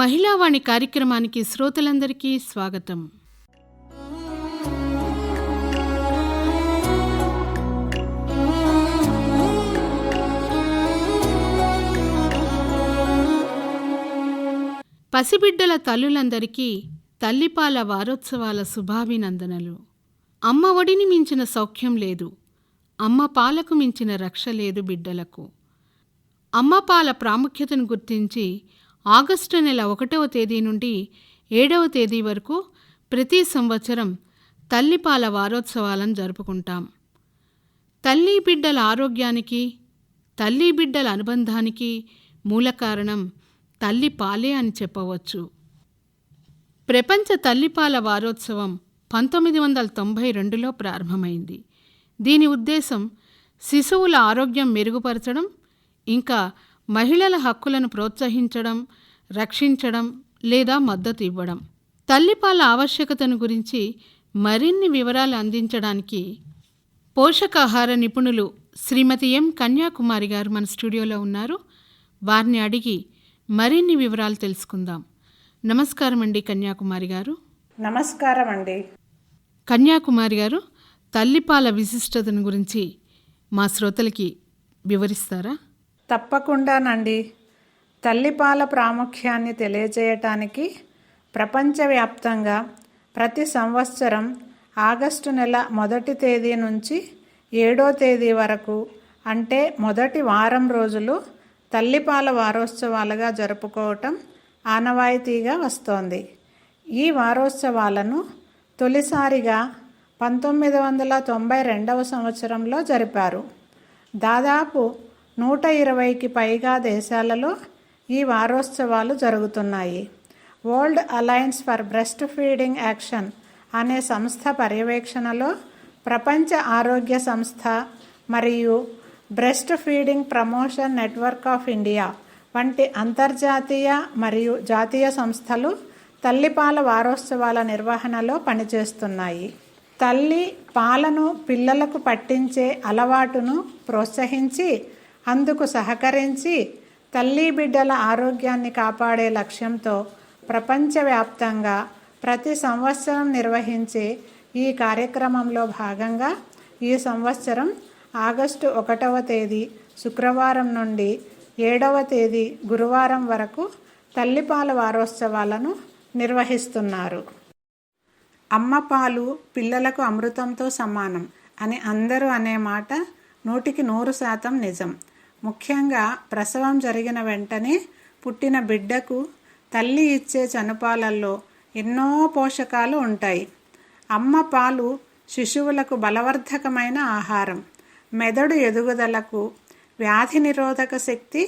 మహిళావాణి కార్యక్రమానికి శ్రోతలందరికీ స్వాగతం. పసిబిడ్డల తల్లులందరికీ తల్లిపాల వారోత్సవాల శుభాభినందనలు. అమ్మ ఒడిని మించిన సౌఖ్యం లేదు. అమ్మ పాలకు మించిన రక్ష లేదు బిడ్డలకు. అమ్మ పాల ప్రాముఖ్యతను గుర్తించి ఆగస్టు నెల ఒకటవ తేదీ నుండి ఏడవ తేదీ వరకు ప్రతి సంవత్సరం తల్లిపాల వారోత్సవాలను జరుపుకుంటాం. తల్లి బిడ్డల ఆరోగ్యానికి తల్లి బిడ్డల అనుబంధానికి మూల కారణం తల్లి పాలే అని చెప్పవచ్చు. ప్రపంచ తల్లిపాల వారోత్సవం పంతొమ్మిది వందల తొంభై రెండులో ప్రారంభమైంది. దీని ఉద్దేశం శిశువుల ఆరోగ్యం మెరుగుపరచడం ఇంకా మహిళల హక్కులను ప్రోత్సహించడం రక్షించడం లేదా మద్దతు ఇవ్వడం. తల్లిపాల ఆవశ్యకతను గురించి మరిన్ని వివరాలు అందించడానికి పోషకాహార నిపుణులు శ్రీమతి ఎం కన్యాకుమారి గారు మన స్టూడియోలో ఉన్నారు. వారిని అడిగి మరిన్ని వివరాలు తెలుసుకుందాం. నమస్కారం అండి కన్యాకుమారి గారు. నమస్కారం అండి. కన్యాకుమారి గారు తల్లిపాల విశిష్టతను గురించి మా శ్రోతలకి వివరిస్తారా? తప్పకుండానండి. తల్లిపాల ప్రాముఖ్యాన్ని తెలియజేయటానికి ప్రపంచవ్యాప్తంగా ప్రతి సంవత్సరం ఆగస్టు నెల మొదటి తేదీ నుంచి ఏడో తేదీ వరకు అంటే మొదటి వారం రోజులు తల్లిపాల వారోత్సవాలుగా జరుపుకోవటం ఆనవాయితీగా వస్తోంది. ఈ వారోత్సవాలను తొలిసారిగా పంతొమ్మిది వందల తొంభై రెండవ సంవత్సరంలో జరిపారు. దాదాపు నూట ఇరవైకి పైగా దేశాలలో ఈ వారోత్సవాలు జరుగుతున్నాయి. World alliance for breastfeeding action అనే సంస్థ పర్యవేక్షణలో ప్రపంచ ఆరోగ్య సంస్థ మరియు breastfeeding promotion network of India వంటి అంతర్జాతీయ మరియు జాతీయ సంస్థలు తల్లిపాల వారోత్సవాల నిర్వహణలో పనిచేస్తున్నాయి. తల్లి పాలను పిల్లలకు పట్టించే అలవాటును ప్రోత్సహించి అందుకు సహకరించి తల్లి బిడ్డల ఆరోగ్యాన్ని కాపాడే లక్ష్యంతో ప్రపంచవ్యాప్తంగా ప్రతి సంవత్సరం నిర్వహించే ఈ కార్యక్రమంలో భాగంగా ఈ సంవత్సరం ఆగస్టు ఒకటవ తేదీ శుక్రవారం నుండి ఏడవ తేదీ గురువారం వరకు తల్లిపాల వారోత్సవాలను నిర్వహిస్తున్నారు. అమ్మ పాలు పిల్లలకు అమృతంతో సమానం అని అందరూ అనే మాట నూటికి నూరు శాతం నిజం. ముఖ్యంగా ప్రసవం జరిగిన వెంటనే పుట్టిన బిడ్డకు తల్లి ఇచ్చే చనుపాలల్లో ఎన్నో పోషకాలు ఉంటాయి. అమ్మ పాలు శిశువులకు బలవర్ధకమైన ఆహారం. మెదడు ఎదుగుదలకు వ్యాధి నిరోధక శక్తి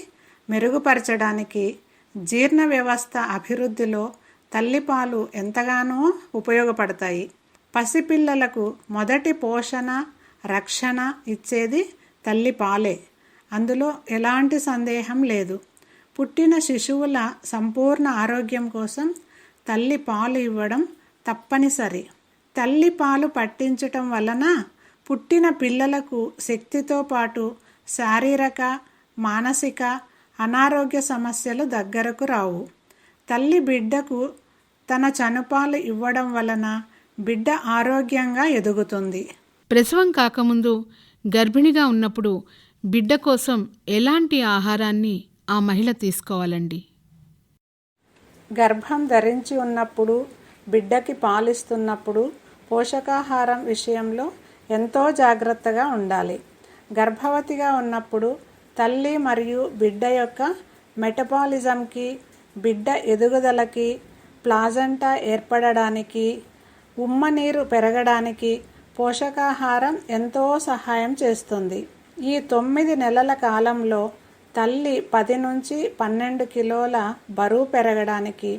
మెరుగుపరచడానికి జీర్ణ వ్యవస్థ అభివృద్ధిలో తల్లిపాలు ఎంతగానో ఉపయోగపడతాయి. పసిపిల్లలకు మొదటి పోషణ రక్షణ ఇచ్చేది తల్లిపాలే అందులో ఎలాంటి సందేహం లేదు. పుట్టిన శిశువుల సంపూర్ణ ఆరోగ్యం కోసం తల్లి పాలు ఇవ్వడం తప్పనిసరి. తల్లి పాలు పట్టించటం వలన పుట్టిన పిల్లలకు శక్తితో పాటు శారీరక మానసిక అనారోగ్య సమస్యలు దగ్గరకు రావు. తల్లి బిడ్డకు తన చనుపాలు ఇవ్వడం వలన బిడ్డ ఆరోగ్యంగా ఎదుగుతుంది. ప్రసవం కాకముందు గర్భిణిగా ఉన్నప్పుడు బిడ్డ కోసం ఎలాంటి ఆహారాన్ని ఆ మహిళ తీసుకోవాలండి? గర్భం ధరించి ఉన్నప్పుడు బిడ్డకి పాలిస్తున్నప్పుడు పోషకాహారం విషయంలో ఎంతో జాగ్రత్తగా ఉండాలి. గర్భవతిగా ఉన్నప్పుడు తల్లి మరియు బిడ్డ యొక్క మెటబాలిజంకి బిడ్డ ఎదుగుదలకి ప్లాజంటా ఏర్పడడానికి ఉమ్మ నీరు పెరగడానికి పోషకాహారం ఎంతో సహాయం చేస్తుంది. ఈ తొమ్మిది నెలల కాలంలో తల్లి పది నుంచి పన్నెండు కిలోల బరువు పెరగడానికి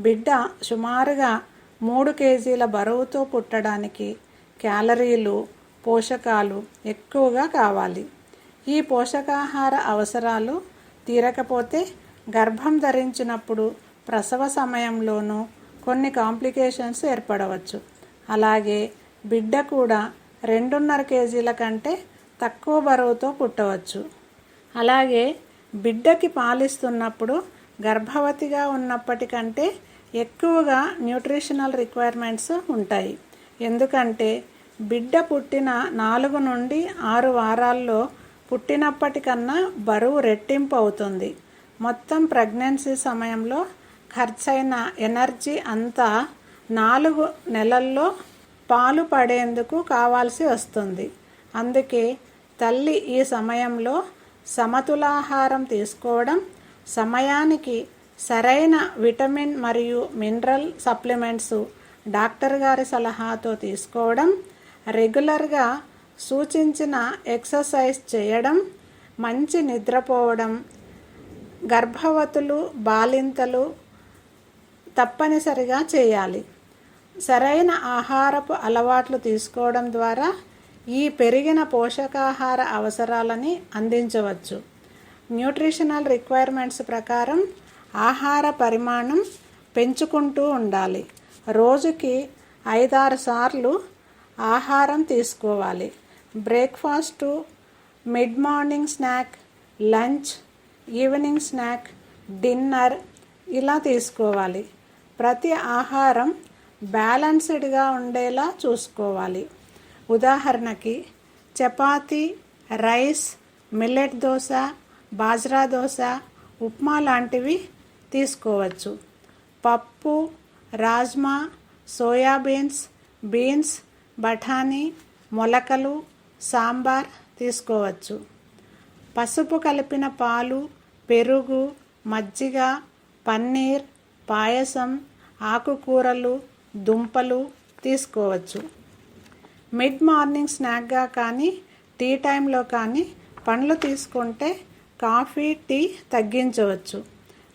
బిడ్డ సుమారుగా మూడు కేజీల బరువుతో పుట్టడానికి క్యాలరీలు పోషకాలు ఎక్కువగా కావాలి. ఈ పోషకాహార అవసరాలు తీరకపోతే గర్భం ధరించినప్పుడు ప్రసవ సమయంలోనూ కొన్ని కాంప్లికేషన్స్ ఏర్పడవచ్చు. అలాగే బిడ్డ కూడా రెండున్నర కేజీల కంటే తక్కువ బరువుతో పుట్టవచ్చు. అలాగే బిడ్డకి పాలిస్తున్నప్పుడు గర్భవతిగా ఉన్నప్పటికంటే ఎక్కువగా న్యూట్రిషనల్ రిక్వైర్మెంట్స్ ఉంటాయి. ఎందుకంటే బిడ్డ పుట్టిన నాలుగు నుండి ఆరు వారాల్లో పుట్టినప్పటికన్నా బరువు రెట్టింపు అవుతుంది. మొత్తం ప్రెగ్నెన్సీ సమయంలో ఖర్చైన ఎనర్జీ అంతా నాలుగు నెలల్లో పాలు పడేందుకు కావాల్సి వస్తుంది. అందుకే తల్లి ఈ సమయంలో సమతులాహారం తీసుకోవడం సమయానికి సరైన విటమిన్ మరియు మినరల్ సప్లిమెంట్స్ డాక్టర్ గారి సలహాతో తీసుకోవడం రెగ్యులర్గా సూచించిన ఎక్సర్సైజ్ చేయడం మంచి నిద్రపోవడం గర్భవతులు బాలింతలు తప్పనిసరిగా చేయాలి. సరైన ఆహారపు అలవాట్లు తీసుకోవడం ద్వారా ఈ పెరిగిన పోషకాహార అవసరాలని అందించవచ్చు. న్యూట్రిషనల్ రిక్వైర్మెంట్స్ ప్రకారం ఆహార పరిమాణం పెంచుకుంటూ ఉండాలి. రోజుకి ఐదారు సార్లు ఆహారం తీసుకోవాలి. Breakfast mid morning snack lunch evening snack dinner ఇలా తీసుకోవాలి. ప్రతి ఆహారం బ్యాలన్స్డ్గా ఉండేలా చూసుకోవాలి. ఉదాహరణకి చపాతి రైస్ మిల్లెట్ దోశ బాజ్రా దోశ ఉప్మా లాంటివి తీసుకోవచ్చు. పప్పు రాజ్మా సోయాబీన్స్ బీన్స్ బఠానీ మొలకలు సాంబార్ తీసుకోవచ్చు. పసుపు కలిపిన పాలు పెరుగు మజ్జిగ పన్నీర్ పాయసం ఆకుకూరలు దుంపలు తీసుకోవచ్చు. మిడ్ మార్నింగ్ స్నాక్గా కానీ టీ టైంలో కానీ పండ్లు తీసుకుంటే కాఫీ టీ తగ్గించవచ్చు.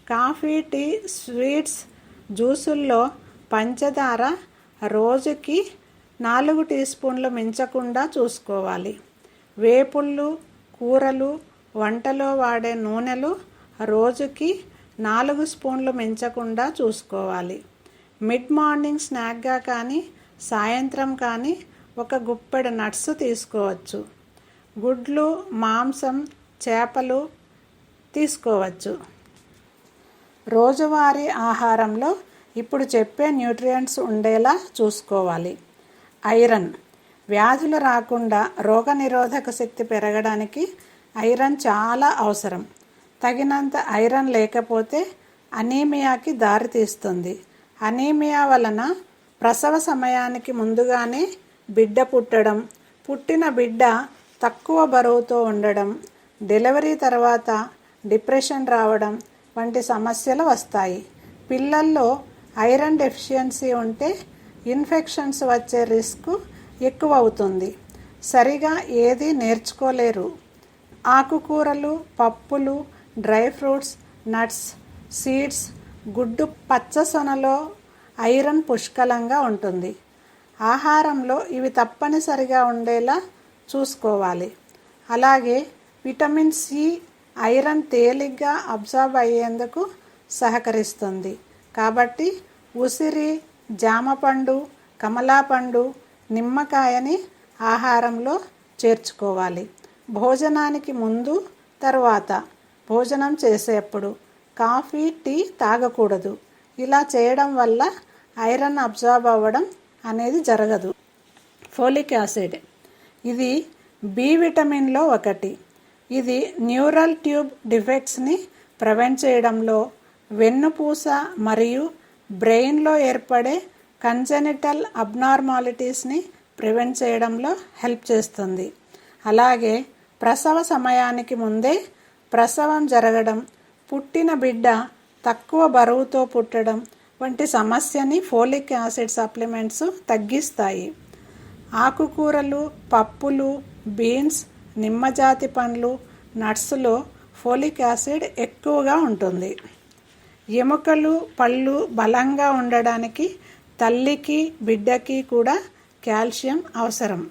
కాఫీ టీ స్వీట్స్ జ్యూసుల్లో పంచదార రోజుకి నాలుగు టీ స్పూన్లు మించకుండా చూసుకోవాలి. వేపుళ్ళు కూరలు వంటలో వాడే నూనెలు రోజుకి నాలుగు స్పూన్లు మించకుండా చూసుకోవాలి. మిడ్ మార్నింగ్ స్నాక్గా కానీ సాయంత్రం కానీ ఒక గుప్పెడు నట్స్ తీసుకోవచ్చు. గుడ్లు మాంసం చేపలు తీసుకోవచ్చు. రోజువారీ ఆహారంలో ఇప్పుడు చెప్పే న్యూట్రియంట్స్ ఉండేలా చూసుకోవాలి. ఐరన్. వ్యాధులు రాకుండా రోగనిరోధక శక్తి పెరగడానికి ఐరన్ చాలా అవసరం. తగినంత ఐరన్ లేకపోతే అనీమియాకి దారితీస్తుంది. అనీమియా వలన ప్రసవ సమయానికి ముందుగానే బిడ్డ పుట్టడం పుట్టిన బిడ్డ తక్కువ బరువుతో ఉండడం డెలివరీ తర్వాత డిప్రెషన్ రావడం వంటి సమస్యలు వస్తాయి. పిల్లల్లో ఐరన్ డెఫిషియన్సీ ఉంటే ఇన్ఫెక్షన్స్ వచ్చే రిస్క్ ఎక్కువ అవుతుంది సరిగా ఏది నేర్చుకోలేరు. ఆకుకూరలు పప్పులు డ్రై ఫ్రూట్స్ నట్స్ సీడ్స్ గుడ్డు పచ్చసొనలో ఐరన్ పుష్కలంగా ఉంటుంది. ఆహారంలో ఇవి తప్పనిసరిగా ఉండేలా చూసుకోవాలి. అలాగే విటమిన్ సి ఐరన్ తేలిగ్గా అబ్జార్బ్ అయ్యేందుకు సహకరిస్తుంది. కాబట్టి ఉసిరి జామపండు కమలాపండు నిమ్మకాయని ఆహారంలో చేర్చుకోవాలి. భోజనానికి ముందు తర్వాత. భోజనం చేసేప్పుడు కాఫీ టీ తాగకూడదు. ఇలా చేయడం వల్ల ఐరన్ అబ్జార్బ్ అవ్వడం అనేది జరగదు. Folic acid. ఇది బి విటమిన్లో ఒకటి. ఇది న్యూరల్ ట్యూబ్ డిఫెక్ట్స్ని ప్రివెంట్ చేయడంలో వెన్నుపూస మరియు బ్రెయిన్లో ఏర్పడే కంజెనిటల్ అబ్నార్మాలిటీస్ని ప్రివెంట్ చేయడంలో హెల్ప్ చేస్తుంది. అలాగే ప్రసవ సమయానికి ముందే ప్రసవం జరగడం పుట్టిన బిడ్డ తక్కువ బరువుతో పుట్టడం వంటి సమస్యని ఫోలిక్ యాసిడ్ సప్లిమెంట్స్ తగ్గిస్తాయి. ఆకుకూరలు పప్పులు బీన్స్ నిమ్మజాతి పండ్లు నట్స్లో ఫోలిక్ యాసిడ్ ఎక్కువగా ఉంటుంది. ఎముకలు పళ్ళు బలంగా ఉండడానికి తల్లికి బిడ్డకి కూడా కాల్షియం అవసరం.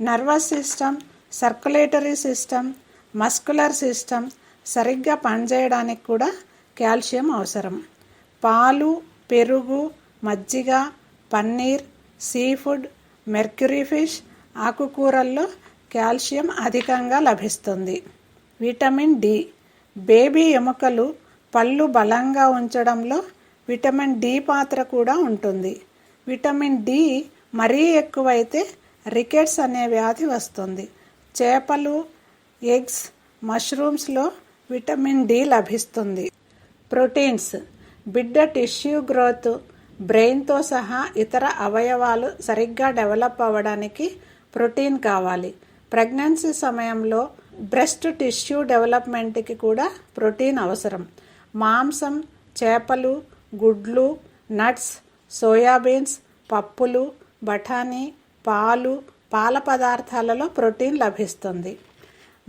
Nervous system circulatory system muscular system సరిగ్గా పనిచేయడానికి కూడా కాల్షియం అవసరం. పాలు పెరుగు మజ్జిగ paneer sea food mercury fish ఆకుకూరల్లో calcium అధికంగా లభిస్తుంది. Vitamin D. బేబీ ఎముకలు పళ్ళు బలంగా ఉంచడంలో విటమిన్ డి పాత్ర కూడా ఉంటుంది. విటమిన్ డి మరీ ఎక్కువైతే రికెట్స్ అనే వ్యాధి వస్తుంది. చేపలు ఎగ్స్ మష్రూమ్స్లో విటమిన్ డి లభిస్తుంది. ప్రోటీన్స్. బిడ్డ టిష్యూ గ్రోత్ బ్రెయిన్తో సహా ఇతర అవయవాలు సరిగ్గా డెవలప్ అవ్వడానికి ప్రోటీన్ కావాలి. ప్రెగ్నెన్సీ సమయంలో బ్రెస్ట్ టిష్యూ డెవలప్మెంట్కి కూడా ప్రోటీన్ అవసరం. మాంసం చేపలు గుడ్లు నట్స్ సోయాబీన్స్ పప్పులు బఠానీ పాలు పాల పదార్థాలలో ప్రోటీన్ లభిస్తుంది.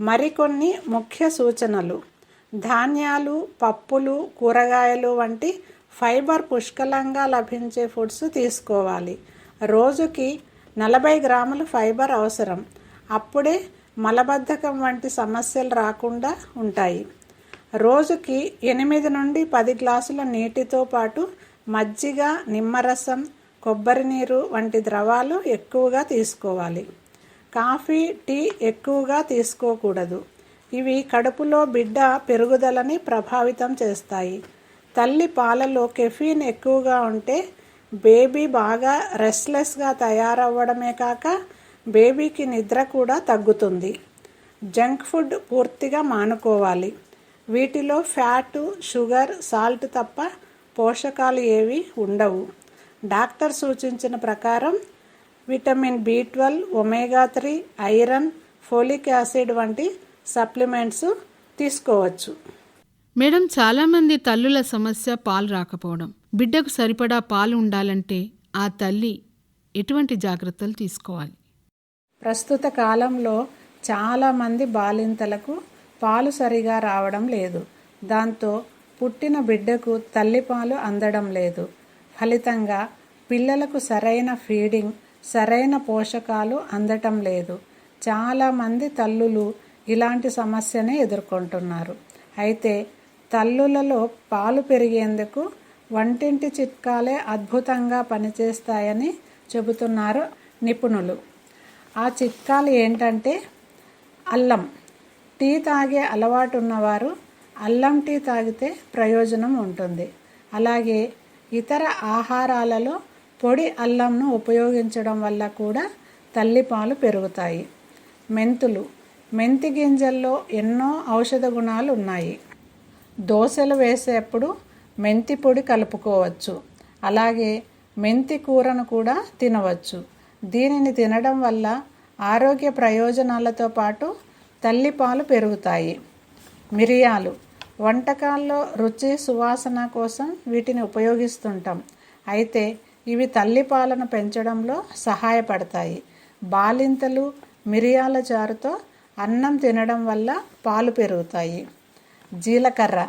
మరికొన్ని ముఖ్య సూచనలు. ధాన్యాలు పప్పులు కూరగాయలు వంటి ఫైబర్ పుష్కలంగా లభించే ఫుడ్స్ తీసుకోవాలి. రోజుకి నలభై గ్రాముల ఫైబర్ అవసరం. అప్పుడే మలబద్ధకం వంటి సమస్యలు రాకుండా ఉంటాయి. రోజుకి ఎనిమిది నుండి పది గ్లాసుల నీటితో పాటు మజ్జిగ నిమ్మరసం కొబ్బరి నీరు వంటి ద్రవాలు ఎక్కువగా తీసుకోవాలి. కాఫీ టీ ఎక్కువగా తీసుకోకూడదు. ఇవి కడుపులో బిడ్డ పెరుగుదలని ప్రభావితం చేస్తాయి. తల్లి పాలలో కెఫీన్ ఎక్కువగా ఉంటే బేబీ బాగా రెస్ట్లెస్గా తయారవ్వడమే కాక బేబీకి నిద్ర కూడా తగ్గుతుంది. జంక్ ఫుడ్ పూర్తిగా మానుకోవాలి. వీటిలో ఫ్యాటు షుగర్ సాల్ట్ తప్ప పోషకాలు ఏవి ఉండవు. డాక్టర్ సూచించిన ప్రకారం vitamin B twelve omega three iron folic acid వంటి సప్లిమెంట్స్ తీసుకోవచ్చు. మేడం చాలామంది తల్లుల సమస్య పాలు రాకపోవడం. బిడ్డకు సరిపడా పాలు ఉండాలంటే ఆ తల్లి ఎటువంటి జాగ్రత్తలు తీసుకోవాలి? ప్రస్తుత కాలంలో చాలామంది బాలింతలకు పాలు సరిగా రావడం లేదు. దాంతో పుట్టిన బిడ్డకు తల్లిపాలు అందడం లేదు. ఫలితంగా పిల్లలకు సరైన ఫీడింగ్ సరైన పోషకాలు అందటం లేదు. చాలామంది తల్లులు ఇలాంటి సమస్యనే ఎదుర్కొంటున్నారు. అయితే తల్లులలో పాలు పెరిగేందుకు వంటింటి చిట్కాలే అద్భుతంగా పనిచేస్తాయని చెబుతున్నారు నిపుణులు. ఆ చిట్కాలు ఏంటంటే అల్లం టీ తాగే అలవాటు ఉన్నవారు అల్లం టీ తాగితే ప్రయోజనం ఉంటుంది. అలాగే ఇతర ఆహారాలలో పొడి అల్లంను ఉపయోగించడం వల్ల కూడా తల్లిపాలు పెరుగుతాయి. మెంతులు మెంతి గింజల్లో ఎన్నో ఔషధ గుణాలు ఉన్నాయి. దోశలు వేసేప్పుడు మెంతి పొడి కలుపుకోవచ్చు. అలాగే మెంతి కూరను కూడా తినవచ్చు. దీనిని తినడం వల్ల ఆరోగ్య ప్రయోజనాలతో పాటు తల్లిపాలు పెరుగుతాయి. మిరియాలు. వంటకాల్లో రుచి సువాసన కోసం వీటిని ఉపయోగిస్తుంటాం. అయితే ఇవి తల్లిపాలను పెంచడంలో సహాయపడతాయి. బాలింతలు మిరియాల చారుతో అన్నం తినడం వల్ల పాలు పెరుగుతాయి. జీలకర్ర.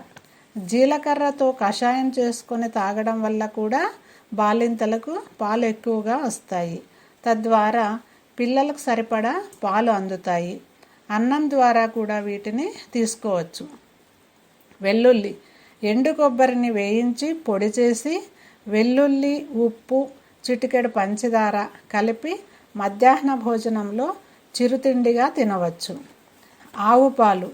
జీలకర్రతో కషాయం చేసుకొని తాగడం వల్ల కూడా బాలింతలకు పాలు ఎక్కువగా వస్తాయి. తద్వారా పిల్లలకు సరిపడా పాలు అందుతాయి. అన్నం ద్వారా కూడా వీటిని తీసుకోవచ్చు. వెల్లుల్లి. ఎండు కొబ్బరిని వేయించి పొడి చేసి వెల్లుల్లి ఉప్పు చిటికెడు పంచదార కలిపి మధ్యాహ్న భోజనంలో చిరుతిండిగా తినవచ్చు. ఆవు పాలు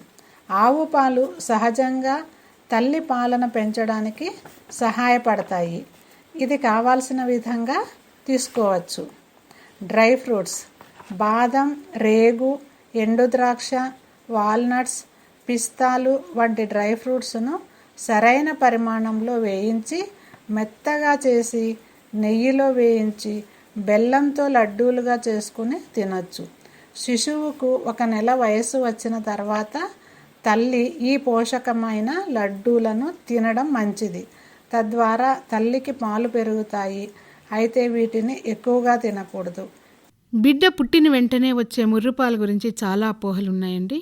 ఆవు పాలు సహజంగా తల్లి పాలన పెంచడానికి సహాయపడతాయి. ఇది కావాల్సిన విధంగా తీసుకోవచ్చు. Dry fruits. బాదం రేగు ఎండు ద్రాక్ష వాల్నట్స్ పిస్తాలు వంటి డ్రై ఫ్రూట్స్ను సరైన పరిమాణంలో వేయించి మెత్తగా చేసి నెయ్యిలో వేయించి బెల్లంతో లడ్డూలుగా చేసుకుని తినచ్చు. శిశువుకు ఒక నెల వయసు వచ్చిన తర్వాత తల్లి ఈ పోషకమైన లడ్డూలను తినడం మంచిది. తద్వారా తల్లికి పాలు పెరుగుతాయి. అయితే వీటిని ఎక్కువగా తినకూడదు. బిడ్డ పుట్టిన వెంటనే వచ్చే ముర్రుపాల గురించి చాలా అపోహలున్నాయండి.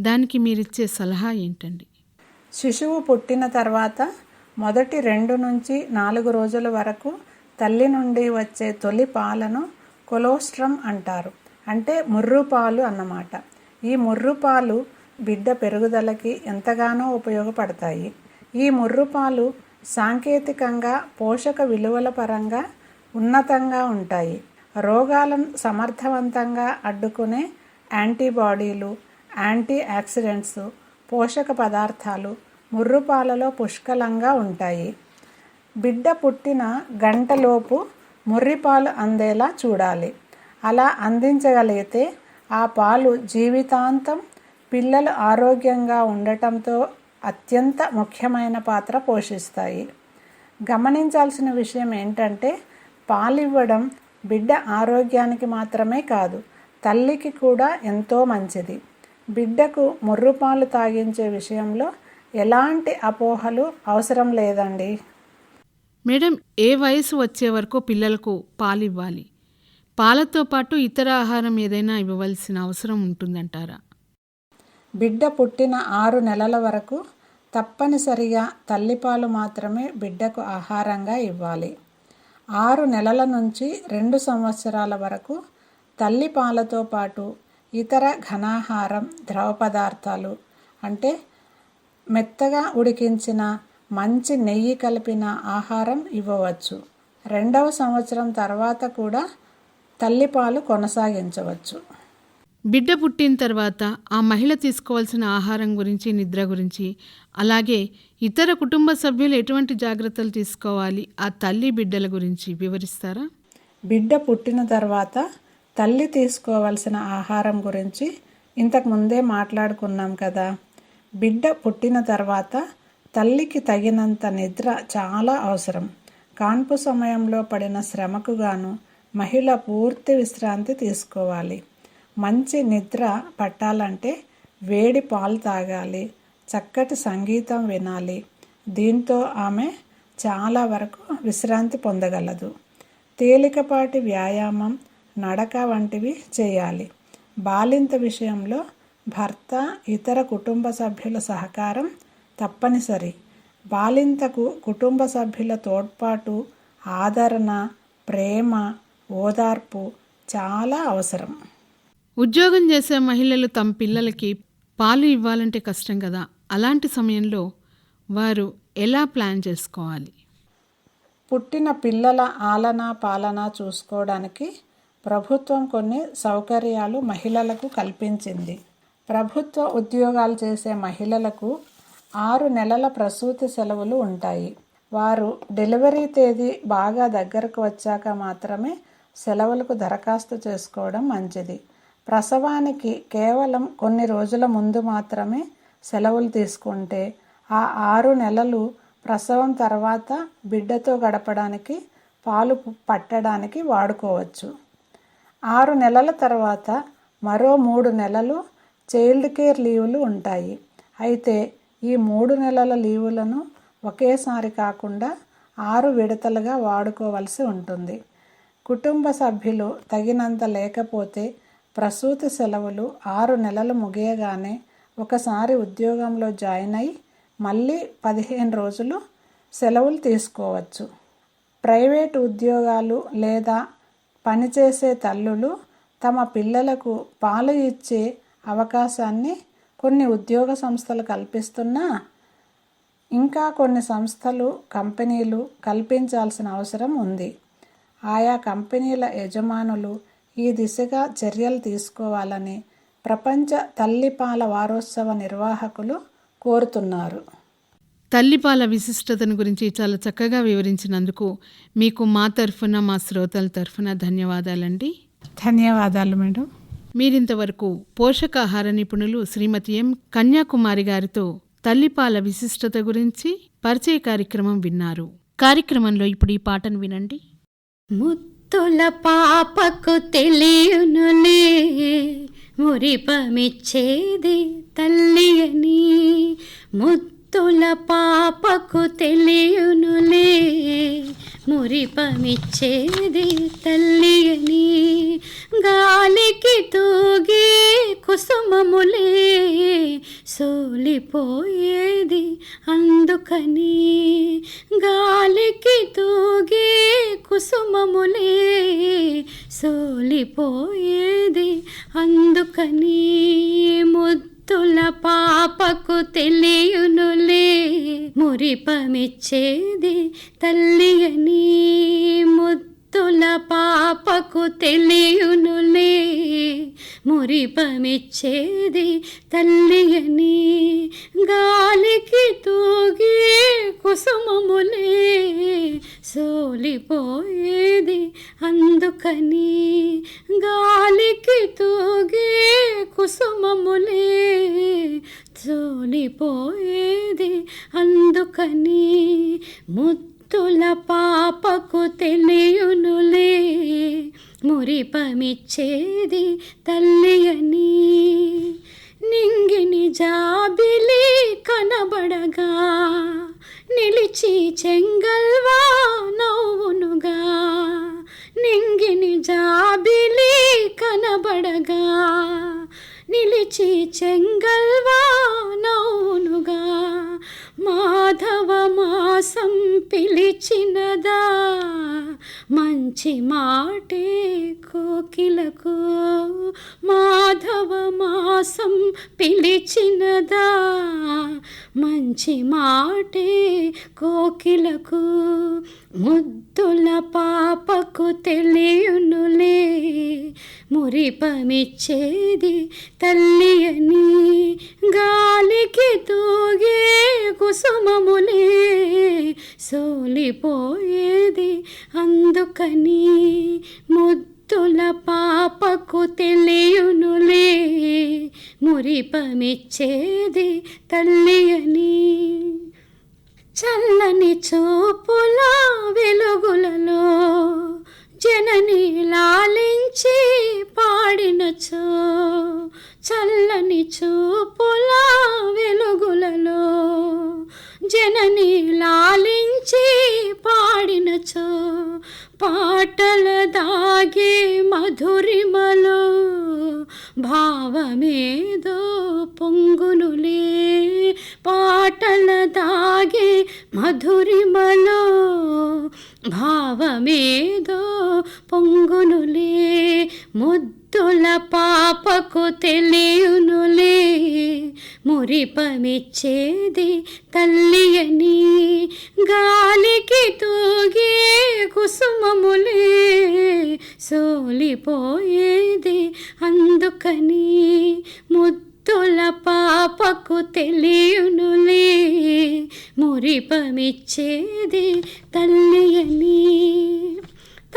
దానికి మీరిచ్చే సలహా ఏంటండి? శిశువు పుట్టిన తర్వాత మొదటి రెండు నుంచి నాలుగు రోజుల వరకు తల్లి నుండి వచ్చే తొలి పాలను కొలోస్ట్రమ్ అంటారు. అంటే ముర్రుపాలు అన్నమాట. ఈ ముర్రుపాలు బిడ్డ పెరుగుదలకి ఎంతగానో ఉపయోగపడతాయి. ఈ ముర్రుపాలు సాంకేతికంగా పోషక విలువల పరంగా ఉన్నతంగా ఉంటాయి. రోగాలను సమర్థవంతంగా అడ్డుకునే యాంటీబాడీలు యాంటీ ఆక్సిడెంట్స్ పోషక పదార్థాలు ముర్రుపాలలో పుష్కలంగా ఉంటాయి. బిడ్డ పుట్టిన గంటలోపు ముర్రిపాలు అందేలా చూడాలి. అలా అందించగలిగితే ఆ పాలు జీవితాంతం పిల్లలు ఆరోగ్యంగా ఉండటంతో అత్యంత ముఖ్యమైన పాత్ర పోషిస్తాయి. గమనించాల్సిన విషయం ఏంటంటే పాలివ్వడం బిడ్డ ఆరోగ్యానికి మాత్రమే కాదు తల్లికి కూడా ఎంతో మంచిది. బిడ్డకు ముర్రుపాలు తాగించే విషయంలో ఎలాంటి అపోహలు అవసరం లేదండి. మేడం ఏ వయసు వచ్చే వరకు పిల్లలకు పాలు ఇవ్వాలి పాలతో పాటు ఇతర ఆహారం ఏదైనా ఇవ్వవలసిన అవసరం ఉంటుందంటారా? బిడ్డ పుట్టిన ఆరు నెలల వరకు తప్పనిసరిగా తల్లిపాలు మాత్రమే బిడ్డకు ఆహారంగా ఇవ్వాలి. ఆరు నెలల నుంచి రెండు సంవత్సరాల వరకు తల్లిపాలతో పాటు ఇతర ఘనాహారం ద్రవ పదార్థాలు అంటే మెత్తగా ఉడికించిన మంచి నెయ్యి కలిపిన ఆహారం ఇవ్వవచ్చు. రెండవ సంవత్సరం తర్వాత కూడా తల్లిపాలు కొనసాగించవచ్చు. బిడ్డ పుట్టిన తర్వాత ఆ మహిళ తీసుకోవాల్సిన ఆహారం గురించి నిద్ర గురించి అలాగే ఇతర కుటుంబ సభ్యులు ఎటువంటి జాగ్రత్తలు తీసుకోవాలి ఆ తల్లి బిడ్డల గురించి వివరిస్తారా? బిడ్డ పుట్టిన తర్వాత తల్లి తీసుకోవాల్సిన ఆహారం గురించి ఇంతకు ముందే మాట్లాడుకున్నాం కదా. బిడ్డ పుట్టిన తర్వాత తల్లికి తగినంత నిద్ర చాలా అవసరం. కాన్పు సమయంలో పడిన శ్రమకు గాను మహిళ పూర్తి విశ్రాంతి తీసుకోవాలి. మంచి నిద్ర పట్టాలంటే వేడి పాలు తాగాలి. చక్కటి సంగీతం వినాలి. దీంతో ఆమె చాలా వరకు విశ్రాంతి పొందగలదు. తేలికపాటి వ్యాయామం నడక వంటివి చేయాలి. బాలింత విషయంలో భర్త ఇతర కుటుంబ సభ్యుల సహకారం తప్పనిసరి. బాలింతకు కుటుంబ సభ్యుల తోడ్పాటు ఆదరణ ప్రేమ ఓదార్పు చాలా అవసరం. ఉద్యోగం చేసే మహిళలు తమ పిల్లలకి పాలు ఇవ్వాలంటే కష్టం కదా? అలాంటి సమయంలో వారు ఎలా ప్లాన్ చేసుకోవాలి? పుట్టిన పిల్లల ఆలన పాలన చూసుకోవడానికి ప్రభుత్వం కొన్ని సౌకర్యాలు మహిళలకు కల్పించింది. ప్రభుత్వ ఉద్యోగాలు చేసే మహిళలకు ఆరు నెలల ప్రసూతి సెలవులు ఉంటాయి. వారు డెలివరీ తేదీ బాగా దగ్గరకు వచ్చాక మాత్రమే సెలవులకు దరఖాస్తు చేసుకోవడం మంచిది. ప్రసవానికి కేవలం కొన్ని రోజుల ముందు మాత్రమే సెలవులు తీసుకుంటే ఆ ఆరు నెలలు ప్రసవం తర్వాత బిడ్డతో గడపడానికి పాలు పట్టడానికి వాడుకోవచ్చు. ఆరు నెలల తర్వాత మరో మూడు నెలలు చైల్డ్ కేర్ లీవులు ఉంటాయి. అయితే ఈ మూడు నెలల లీవులను ఒకేసారి కాకుండా ఆరు విడతలుగా వాడుకోవలసి ఉంటుంది. కుటుంబ సభ్యులు తగినంత లేకపోతే ప్రసూతి సెలవులు ఆరు నెలలు ముగియగానే ఒకసారి ఉద్యోగంలో జాయిన్ అయి మళ్ళీ పదిహేను రోజులు సెలవులు తీసుకోవచ్చు. ప్రైవేట్ ఉద్యోగాలు లేదా పనిచేసే తల్లులు తమ పిల్లలకు పాలు ఇచ్చే అవకాశాన్ని కొన్ని ఉద్యోగ సంస్థలు కల్పిస్తున్నా ఇంకా కొన్ని సంస్థలు కంపెనీలు కల్పించాల్సిన అవసరం ఉంది. ఆయా కంపెనీల యజమానులు ఈ దిశగా చర్యలు తీసుకోవాలని ప్రపంచ తల్లిపాల వారోత్సవ నిర్వాహకులు కోరుతున్నారు. తల్లిపాల విశిష్టతను గురించి చాలా చక్కగా వివరించినందుకు మీకు మా తరఫున మా శ్రోతల తరఫున ధన్యవాదాలండి. ధన్యవాదాలు మేడం. మీరింతవరకు పోషకాహార నిపుణులు శ్రీమతి ఎం. కన్యాకుమారి గారితో తల్లిపాల విశిష్టత గురించి పరిచయ కార్యక్రమం విన్నారు. కార్యక్రమంలో ఇప్పుడు ఈ పాటను వినండి. ముత్తుల పాపకు తెలియనులే మురిపమిచ్చేది తల్లి అని ముత్తుల పాపకు తెలియనులే. మురిపమిచ్చేది తల్లి అని గాలికి తూగే కుసుమములే. సోలిపోయేది అందుకని. గాలికి తూగే కుసుమములే. సోలిపోయేది అందుకని. ముద్దుల పాపకు తెలియను మురిపమిచ్చేది తల్లి అని భక్తుల పాపకు తెలియనులే మురిపమిచ్చేది తల్లి అని గాలికి తూగి కుసుమములే సోలిపోయేది అందుకని గాలికి తూగి కుసుమములే సోలిపోయేది అందుకని భక్తుల పాపకు తెలియనులే. మురిపమిచ్చేది తల్లి అని నింగిని జాబిలి కనబడగా. నిలిచి చెంగల్వా కోకిలకు ముద్దుల పాపకు తెలియనులే. మురిపమిచ్చేది తల్లి అని గాలికి తూగే కుసుమములే. సోలిపోయేది అందుకని ముద్దుల పాపకు తెలియనులే. మురిపమిచ్చేది తల్లి అని చల్లని చూపుల వెలుగులలో జనని లాలించి పాడినచో. చల్లని చూపుల వెలుగులలో జనని లాలించి పాడినచో. పాటల దాగే మధురిమలో భావమేదో పొంగునులే. పాటల దాగే మధురిమలో భావమేదో పొంగునులే. ముద్దుల పాపకు తెలియనులే. మురిపమిచ్చేది తల్లి అని గాలికి తూగే కుసుమములే. సోలిపోయేది అందుకని ముద్దుల పాపకు తెలియనులే. మురిపమిచ్చేది తల్లి అని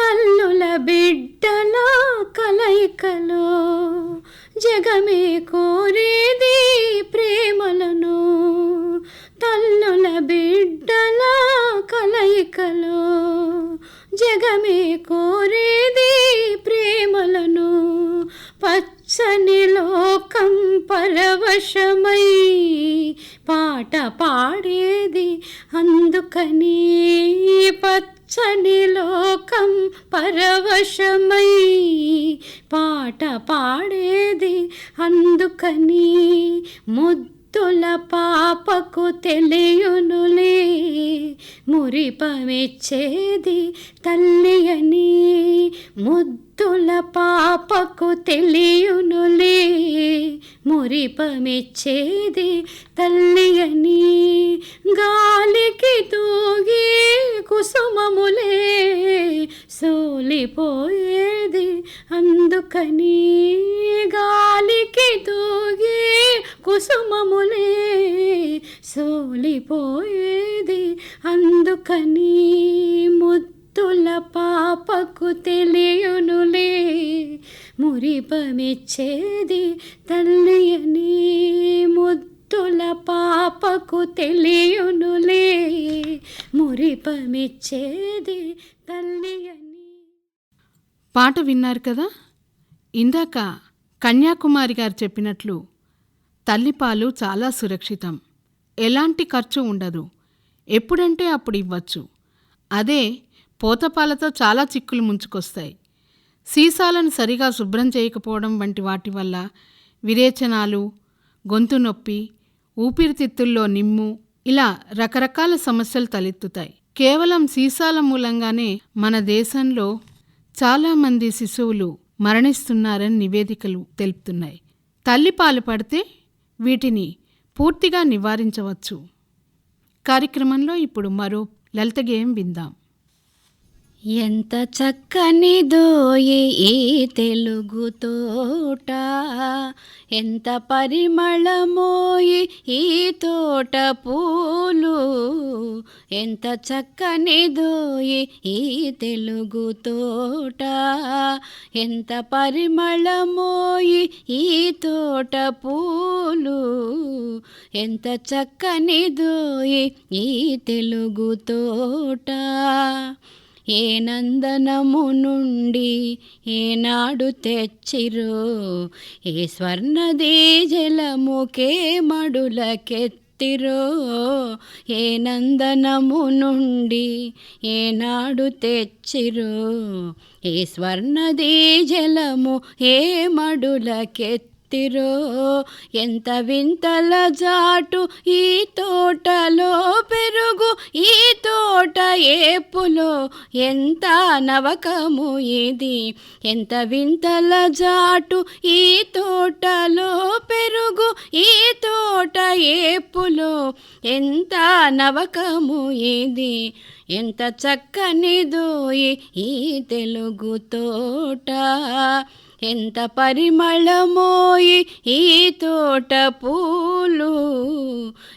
తల్లుల బిడ్డల కలయికలో జగమే కోరేది ప్రేమలను. తల్లుల బిడ్డల కలయికలో జగమే కోరేది ప్రేమలను. పచ్చని లోకం పరవశమై పాట పాడేది అందుకని పచ్చని లోకం పరవశమై పాట పాడేది అందుకని ముద్దుల పాపకు తెలియనులే. మురిపమిచ్చేది తల్లి అని ముద్దుల పాపకు తెలియనులే. మురిపమిచ్చేది తల్లి అని గాలికి తూగి కుసుమములే. సోలిపోయేది అందుకని గాలికి తూగి కుసుమములే. సోలిపోయేది అందు అందుకని ముద్దుల పాపకు తెలియనులే? మురిపమిచ్చేది తల్లి అని ముద్దుల పాపకు తెలియనులే? మురిపమిచ్చేది తల్లి అని పాట విన్నారు కదా? ఇందాక కన్యాకుమారి గారు చెప్పినట్లు తల్లిపాలు చాలా సురక్షితం. ఎలాంటి ఖర్చు ఉండదు. ఎప్పుడంటే అప్పుడు ఇవ్వచ్చు. అదే పోతపాలతో చాలా చిక్కులు ముంచుకొస్తాయి. సీసాలను సరిగా శుభ్రం చేయకపోవడం వంటి వాటి వల్ల విరేచనాలు గొంతు నొప్పి ఊపిరితిత్తుల్లో నిమ్ము ఇలా రకరకాల సమస్యలు తలెత్తుతాయి. కేవలం సీసాల మూలంగానే మన దేశంలో చాలామంది శిశువులు మరణిస్తున్నారని నివేదికలు తెలుపుతున్నాయి. తల్లి పాలు పడితే వీటిని పూర్తిగా నివారించవచ్చు. కార్యక్రమంలో ఇప్పుడు మరో లలిత గేయం విందాం. ఎంత చక్కని దోయి ఈ తెలుగు తోట? ఎంత పరిమళమోయి ఈ తోట పూలు? ఎంత చక్కని దోయి ఈ తెలుగు తోట? ఎంత పరిమళమోయి ఈ తోట పూలు? ఎంత చక్కని దోయి ఈ తెలుగు తోట? ఏ నందనము నుండి ఏనాడు తెచ్చిరో ఏ స్వర్ణదే జలముకే మడులకెత్తిరో ఏ నందనము నుండి ఏనాడు తెచ్చిరో ఏ స్వర్ణదే జలము ఏ మడులకెత్తిరో ఎంత వింతల జాటు ఈ తోటలో పెరుగు ఈ తోట ఏపులో ఎంత నవకము ఇది ఎంత వింతల జాటు ఈ తోటలో పెరుగు ఈ తోట ఏపులో ఎంత నవకము ఇది ఎంత చక్కనిదోయి ఈ తెలుగు తోట ఎంత పరిమళమోయి ఈ తోట పూలు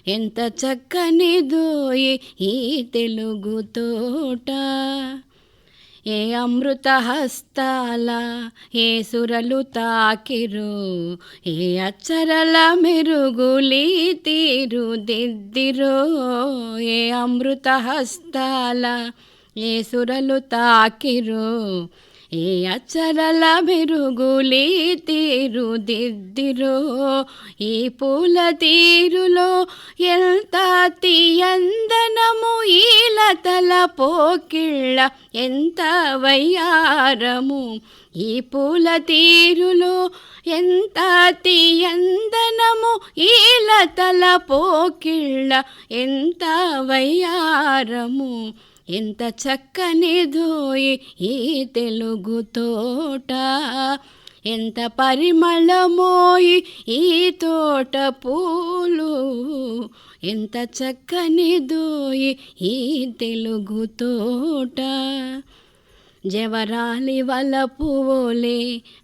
ఎంత చక్కని దోయి ఈ తెలుగు తోట. ఏ అమృత హస్తాల ఏ సురలు తాకిరు ఏ అచ్చరల మెరుగులి తీరు దిద్దిరో. ఏ అమృత హస్తాల ఏ సురలు తాకిరు ఏ అచ్చరల మెరుగులి తీరుదిద్దిరో ఈ పూల తీరులో ఎంత తీయందనము ఈ లతల పోకిళ్ళ ఎంత వయ్యారము ఈ పూల తీరులో ఎంత తీయందనము ఈ లతల పోకిళ్ళ ఎంత వయ్యారము. ఎంత చక్కనిదోయి ఈ తెలుగు తోట. ఎంత పరిమళమోయి ఈ తోట పూలు. ఎంత చక్కనిదోయి ఈ తెలుగు తోట. జవరాలి వలపు ఓలే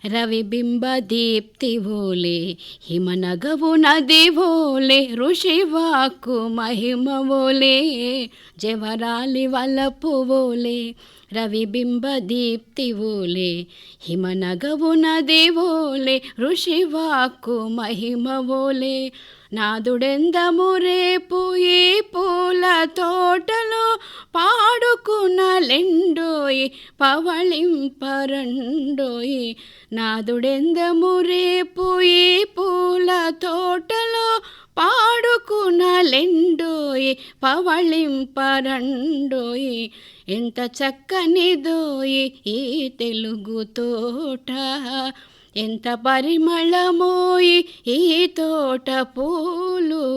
రవిబింబ దీప్తి ఓలే హిమనగవు నది ఓలే ఋషివాకు మహిమ ఓలే జవరాలి వలపు ఓలే రవిబింబ దీప్తి ఓలే హిమనగవు నది ఓలే ఋషివాకు మహిమ ఓలే. నాదుడెందము రేపు ఈ పూల తోట పాడుకునలెండోయి పవళింపరండోయి. నాదుడెందము రేపు ఈ పూల తోటలో పాడుకునలెండోయి పవళింపరండోయి. ఎంత చక్కనిదోయి ఈ తెలుగు తోట. ఎంత పరిమళమోయి ఈ తోట పూలు.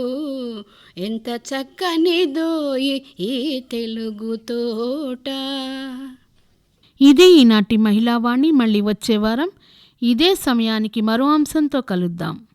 ఎంత చక్కనిదోయి ఈ తెలుగు తోట. ఇదే ఈనాటి మహిళావాణి మళ్ళీ వచ్చే వారం ఇదే సమయానికి మరో అంశంతో కలుద్దాం.